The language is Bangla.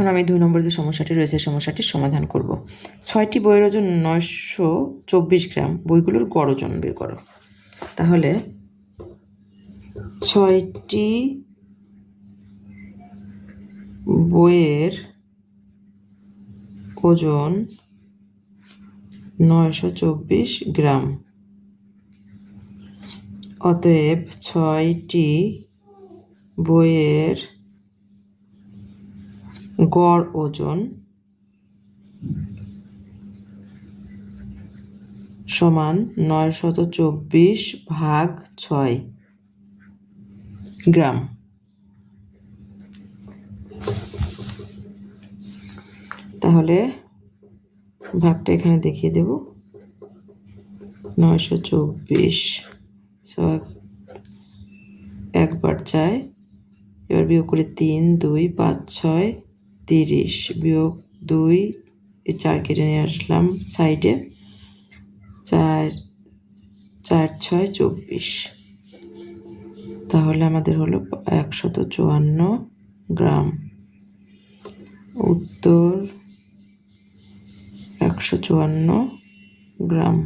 এখন আমি দুই নম্বর যে সমস্যাটি রয়েছে সমস্যাটির সমাধান করব। ছয়টি বইয়ের ওজন নয়শো চব্বিশ গ্রাম। বইগুলোর গড় ওজন বের করো। তাহলে ছয়টি বইয়ের ওজন নয়শো চব্বিশ গ্রাম। অতএব ছয়টি বইয়ের গড় ওজন সমান নয়শত চব্বিশ ভাগ ছয় গ্রাম। তাহলে ভাগটা এখানে দেখিয়ে দেব। নয়শো চব্বিশ একবার চায়, এবার বিয়োগ করে তিন, দুই, পাঁচ, ছয় তিরিশ বিয়োগ দুই চার কেটে নিয়ে আসলাম সাইডে। চার চার ছয় চব্বিশ। তাহলে আমাদের হলো একশত চুয়ান্ন গ্রাম। উত্তর, একশো চুয়ান্ন গ্রাম।